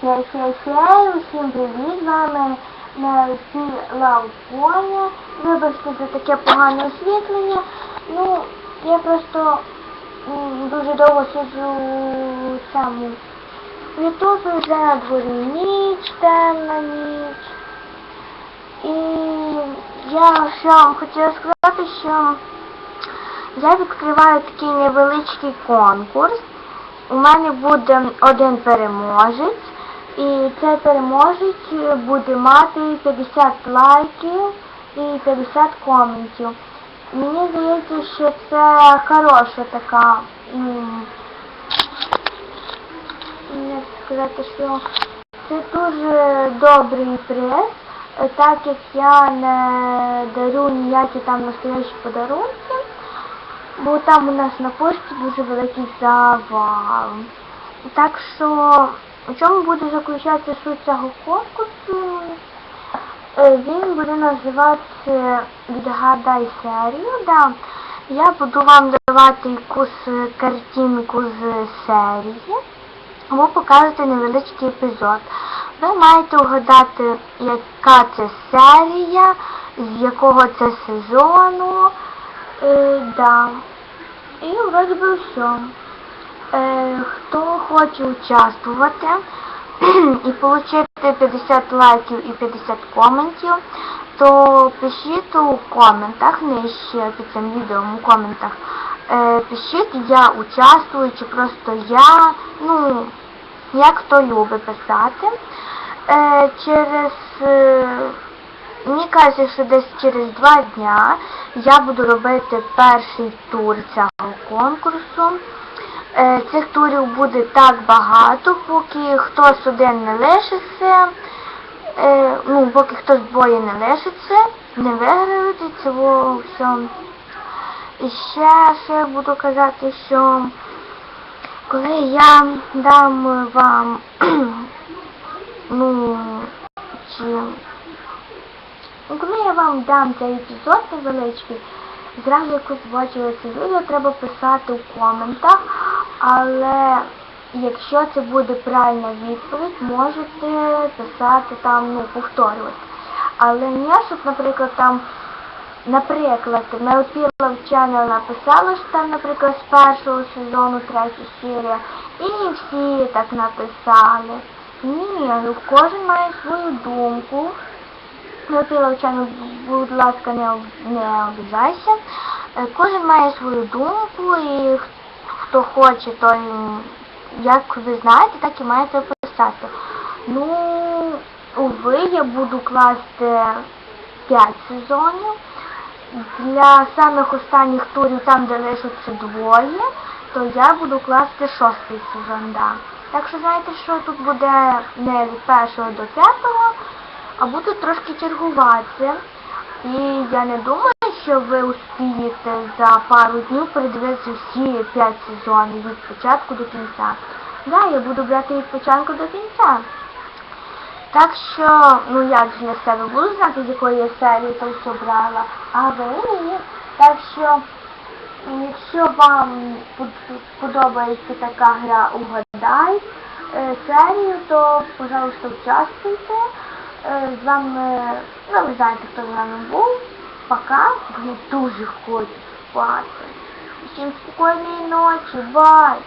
Хей-хей-хей, усім привіт, з вами на Лавконя. Вибачте за таке погане освітлення. Ну, я просто дуже довго сиджу цьому в Ютубі, вже на дворі ніч, темна ніч. І я ще вам хотіла сказати, що я відкриваю такий невеличкий конкурс. У мене буде один переможець, і цей переможець буде мати 50 лайків і 50 коментів. Мені здається, що це хороша така, як сказати, що це дуже добрий приз, так як я не дарю ніякі там настоящі подарунки, бо там у нас на пошті дуже великий завал. Так що, у чому буде заключатися суть цього конкурсу? Він буде називатися Відгадай серію. Да. Я буду вам давати якусь картинку з серії або показувати невеличкий епізод. Ви маєте угадати, яка це серія, з якого це сезону. Е, да. І вроді би все. Е, хто хоче участвувати і отримати 50 лайків і 50 коментів, то пишіть у коментах, нижче під цим відео у коментах. Е, пишіть я участвую, чи просто я, ну, як хто любить писати. Е, через е, Мені кажуть, що десь через два дня я буду робити перший тур цього конкурсу. Е, Цих турів буде так багато, поки хтось один не лишиться, е, ну, поки хтось двоє не лишиться, не виграють цього все. І ще, ще буду казати, що коли я дам вам, ну, чи Ну, коли я вам дам цей епізод невеличкий, зразу як ви побачили це відео, треба писати в коментах, але якщо це буде правильна відповідь, можете писати там, ну, повторювати. Але не, щоб, наприклад, там, наприклад, Мелпіла в Channel написала, що там, наприклад, з першого сезону третя серія, і не всі так написали. Ні, ну, кожен має свою думку. Мелпіла в Channel, будь ласка, не, об- не обіжайся. Кожен має свою думку і х- хто хоче, той, як ви знаєте, так і маєте писати. Ну, уви, я буду класти 5 сезонів. Для самих останніх турів, там де лишаться двоє, то я буду класти шостий сезон, да. Так що знаєте, що тут буде не від першого до п'ятого, а буду трошки чергувати. І я не думаю, що ви успієте за пару днів передивитися всі п'ять сезонів від початку до кінця. Да, я буду брати від початку до кінця. Так що, ну як ж я з себе буду знати, з якої я серії то все брала, а ви ні. Так що, якщо вам подобається така гра «Угадай» е, серію, то, пожалуйста, участвуйте. Е, З вами, ну ви знаєте, хто з вами був. Пока. мне тоже хочу спать. Всем спокойной ночи, Бай!